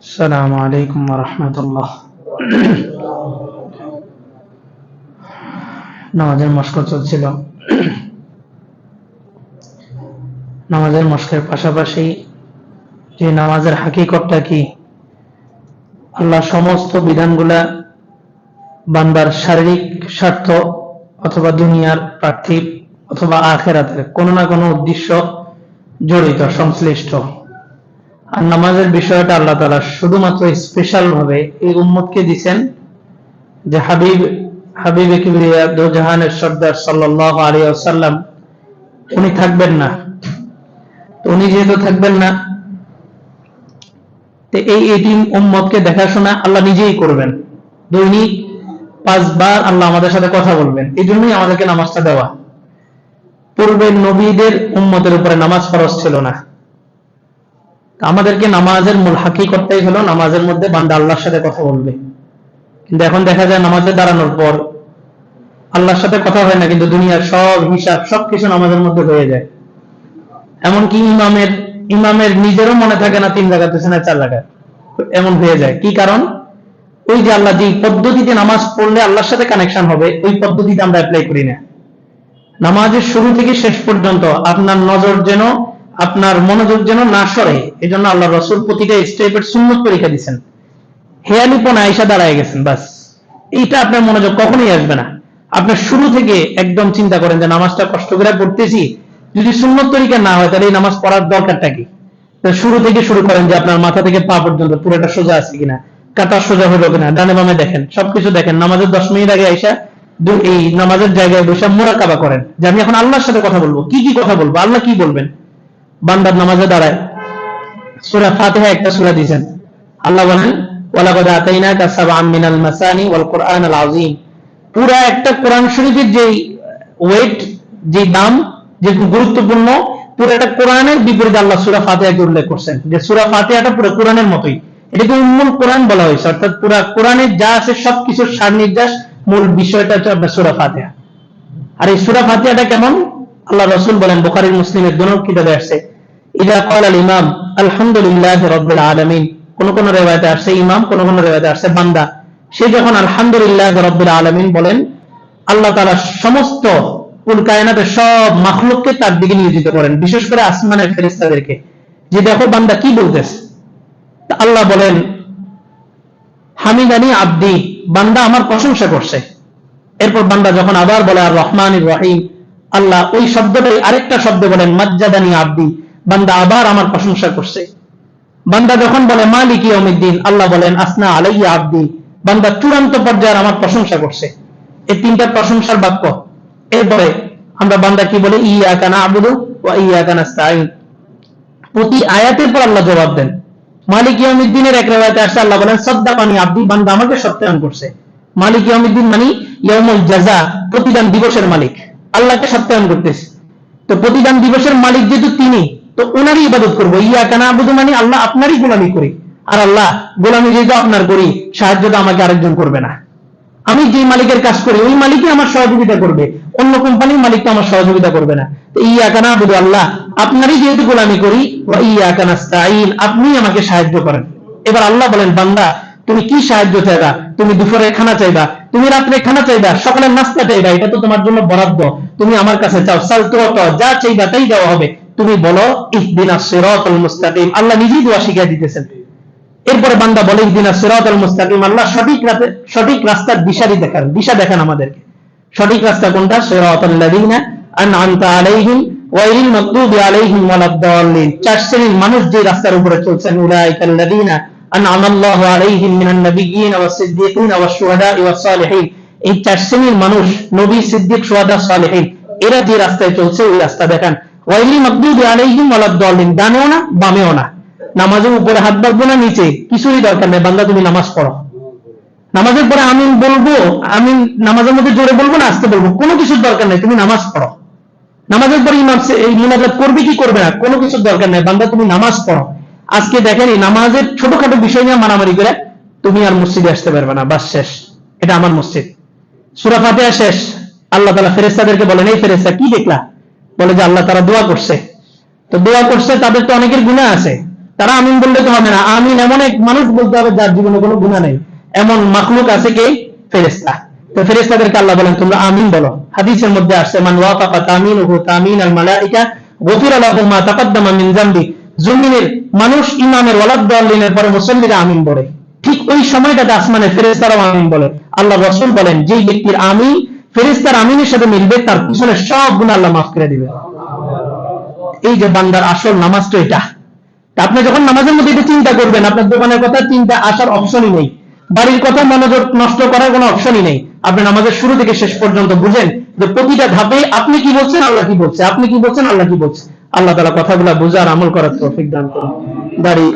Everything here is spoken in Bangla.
السلام عليكم ورحمة الله নামাজের মস্ক চলছিল নামাজের মস্কের পাশাপাশি যে নামাজের হাকিকতটা কি আল্লাহ সমস্ত বিধানগুলা বান্দার শারীরিক স্বার্থ অথবা দুনিয়ার পার্থিব অথবা আখেরাতের কোনো না কোনো উদ্দেশ্য জড়িত সংশ্লিষ্ট আর নামাজের বিষয়টা আল্লাহ তালা শুধুমাত্র স্পেশাল ভাবে এই উম্মতকে দিছেন যে হাবিব, হাবিবে কিবরিয়া দো জাহানের সর্দার সাল্লাহ আলী উনি থাকবেন না। উনি যেহেতু থাকবেন না এই এটিম উম্মতকে দেখাশোনা আল্লাহ নিজেই করবেন। দৈনিক পাঁচবার আল্লাহ আমাদের সাথে কথা বলবেন। এই জন্যই আমাদেরকে নামাজটা দেওয়া। পূর্বের নবীদের উম্মতের উপরে নামাজ ফরজ ছিল না। আমাদেরকে নামাজের মূল হাকিকতটাই হলো নামাজের মধ্যে বান্দা আল্লাহর সাথে কথা বলবে। কিন্তু এখন দেখা যায় নামাজে দাঁড়ানোর পর আল্লাহর সাথে কথা হয় না, কিন্তু দুনিয়ার সব হিসাব, সবকিছু নামাজের মধ্যে হয়ে যায়। এমনকি ইমামের ইমামের নিজেরও মনে থাকে না তিন জায়গা পেছনে চার জায়গা এমন হয়ে যায়। কি কারণ? ওই যে আল্লাহ যে পদ্ধতিতে নামাজ পড়লে আল্লাহর সাথে কানেকশন হবে, ওই পদ্ধতিতে আমরা অ্যাপ্লাই করি না। নামাজের শুরু থেকে শেষ পর্যন্ত আপনার নজর যেন আপনার মনোযোগ যেন না সরে এই জন্য আল্লাহ রসুল প্রতিটা স্টেপের সুন্নত পরীক্ষা দিচ্ছেন হেয়ালিপন আয়সা দাঁড়ায় গেছেন, বাস। এইটা আপনার মনোযোগ কখনোই আসবে না। আপনার শুরু থেকে একদম চিন্তা করেন যে নামাজটা কষ্ট করে পড়তেছি, যদি সুন্নত তরিকা না হয়, তাহলে এই নামাজ পড়ার দরকারটা কি? শুরু থেকে শুরু করেন যে আপনার মাথা থেকে পা পর্যন্ত পুরোটা সোজা আছে কিনা, কাটা সোজা হলো কিনা, ডানে বামে দেখেন, সবকিছু দেখেন। নামাজের দশ মিনিট আগে আইসা এই নামাজের জায়গায় বসে মোরাকাবা করেন। যে আমি এখন আল্লাহর সাথে কথা বলব। কি কি কথা বলব? আল্লাহ কি বলবেন? বান্দার নামাজে দাঁড়ায়। সূরা ফাতিহা একটা সূরা দিয়েছেন। আল্লাহ বলেন, ওয়ালাকাদ মাসানি ওয়াল পুরা একটা কোরআন শরীফের যে ওয়েট যে দাম যে গুরুত্বপূর্ণ কোরআনের আল্লাহ সূরা ফাতিহাকে উল্লেখ করছেন। যে সূরা ফাতিহাটা পুরো কোরআনের মতোই। এটাকে উম্মুল কোরআন বলা হয়েছে। অর্থাৎ পুরা কোরআনের যা আছে সবকিছুর সার নির্দেশ মূল বিষয়টা হচ্ছে আপনার সূরা ফাতিহা। আর এই সূরা ফাতিহাটা কেমন? আল্লাহ রাসূল বলেন বুখারী মুসলিমের দোনো কিতাবে আসছে। ইদা ইমাম আলহামদুলিল্লাহি রাব্বিল আলামিন। কোন কোন রিওয়ায়াতে আসছে ইমাম, কোন কোন রিওয়ায়াতে আসছে বান্দা। সে যখন আলহামদুলিল্লাহি রাব্বিল আলামিন বলেন, আল্লাহ তাআলা সমস্ত সব মাখলুককে তার দিকে নিয়োজিত করেন, বিশেষ করে আসমানের ফেরেশতাদেরকে। যে দেখো বান্দা কি বলতেছে? আল্লাহ বলেন, হামিদানি আব্দি, বান্দা আমার প্রশংসা করছে। এরপর বান্দা যখন আবার বলে, আর রহমান রহিম। আল্লাহ ওই শব্দটাই আরেকটা শব্দ বলেন, মজ্জাদানি আব্দি। বান্দা আবার আমার প্রশংসা করছে। বান্দা যখন বলে, মালিক ইয়মিদ্দিন আল্লাহ বলেন, আসনা আলাইয়া আব্দি বান্দা চূড়ান্ত পর্যায়ের আমার প্রশংসা করছে। এই তিনটা প্রশংসার বাক্য। এরপরে আমরা বান্দা কি বলে ইয়া কানা আবুদু ও ইয়া কানা প্রতি আয়াতের পর আল্লাহ জবাব দেন। মালিক ইয়ামিদ্দিনের এক রেওয়ায়তে আসছে আল্লাহ বলেন, সদ্দা পানি আব্দি, বান্দা আমাকে সত্যায়ন করছে। মালিক ইয়ামিদ্দিন মানে ইয়ামুল জাজা, প্রতিদান দিবসের মালিক। আল্লাহকে সত্যায়ন করতেছে। তো প্রতিদান দিবসের মালিক যেহেতু তিনি তো ওনারই ইবাদত করব। ইয়া কানা আবুদু মানে আল্লাহ আপনারই গোলামি করি। আর আল্লাহ গোলামি যেহেতু আপনার করি, সাহায্য তো আমাকে আরেকজন করবে না। আমি যে মালিকের কাজ করি, ওই মালিকই আমার সহযোগিতা করবে। অন্য কোম্পানির মালিক তো আমার সহযোগিতা করবে না। তো ইয়া কানা আবুদু আল্লাহ আপনারই যেহেতু গোলামি করি ইয়া কানা আপনি আমাকে সাহায্য করেন। এবার আল্লাহ বলেন, বান্দা, তুমি কি সাহায্য চাইবা? তুমি দুপুরে খানা চাইবা? তুমি রাত্রে খানা চাইবা? সকালের নাস্তা চাইবা? এটা তো তোমার জন্য বরাদ্দ। তুমি আমার কাছে চাও, সাল তো যা চাইবা তাই দেওয়া হবে। তুমি বলো মুস্তাকিম। আল্লাহ নিজেই দোয়া শিখিয়ে দিতেছেন। এরপরে বান্দা বলে, ইহদিনা সিরাতাল মুস্তাকিম। আল্লাহ সঠিক রাতে, সঠিক রাস্তার দিশারি দেখান, দিশা দেখান আমাদেরকে। সঠিক রাস্তা কোনটা? সিরাতাল লাযিনা আলাইহিম মাগদুবি আলাইহিম ওয়ালাদ-দাল্লিন। চার শ্রেণির মানুষ যে রাস্তার উপরে চলছেন, উলাইকাল লাযিনা আলাইহিম মিনান নাবিয়্যিন ওয়াস সিদ্দীকিন ওয়াস শুহাদা'i ওয়াস সালিহিন। এই চার শ্রেণির মানুষ নবী সিদ্দিক এরা যে রাস্তায় চলছে, ওই রাস্তা দেখান। ওয়াইলি আলাইহিম ডানেও না, বামেও না। নামাজের উপরে হাত বাঁধবো না, নিচে? কিছুই দরকার নেই, বান্দা তুমি নামাজ পড়ো। নামাজের পরে আমিন বলব, আমিন নামাজের মধ্যে জোরে বলব না, আসতে বলব। কোনো কিছুর দরকার নেই, তুমি নামাজ পড়ো। নামাজের পরে ইমাম এই করবে কি করবে না, কোনো কিছুর দরকার নেই, বান্দা তুমি নামাজ পড়ো। আজকে দেখেন এই নামাজের ছোটখাটো বিষয় নিয়ে মারামারি করে তুমি আর মসজিদে আসতে পারবে না, বাস শেষ। এটা আমার মসজিদ। সুরা ফাতিহা শেষ। আল্লাহ তালা ফেরেস্তাদেরকে বলেন, এই ফেরেস্তা কি দেখলা? বলে যে আল্লাহ তারা দোয়া করছে। তো দোয়া করছে, তাদের তো অনেকের গুণা আছে। তারা আমিন বললে তো হবে না। আমিন এমন এক মানুষ বলতে হবে যার জীবনে কোনো গুণা নেই। এমন মাখলুক আছে কে? ফেরেস্তা তো ফেরেস্তাদেরকে আল্লাহ বলেন, তোমরা আমিন বলো। হাদিসের মধ্যে আসছে, মান ওয়াফাকা তামিনুহু তামিন আল মালাইকা, গফিরা লাহু মা তাকাদ্দামা মিন জামবি। জমিনের মানুষ ইমামের ওয়ালাদ দাল্লিনের পরে মুসল্লিরা আমিন বলে। ঠিক ওই সময়টাতে আসমানে ফেরেস্তারাও আমিন বলে। আল্লাহ রসুল বলেন, যেই ব্যক্তির আমিন ফেরেস্তার আমিনের সাথে মিলবে, তার পিছনে সব গুণ আল্লাহ মাফ করে দিবে। এই যে বান্দার আসল নামাজ তো এটা আপনি যখন নামাজের মধ্যে এটা চিন্তা করবেন, আপনার দোকানের কথা চিন্তা আসার অপশনই নেই। বাড়ির কথা মনোযোগ নষ্ট করার কোনো অপশনই নেই। আপনি নামাজের শুরু থেকে শেষ পর্যন্ত বুঝেন যে প্রতিটা ধাপে আপনি কি বলছেন, আল্লাহ কি বলছে? আপনি কি বলছেন, আল্লাহ কি বলছে? আল্লাহ তালা কথাগুলা বোঝার আমল করার তৌফিক দান করুন। দাঁড়িয়ে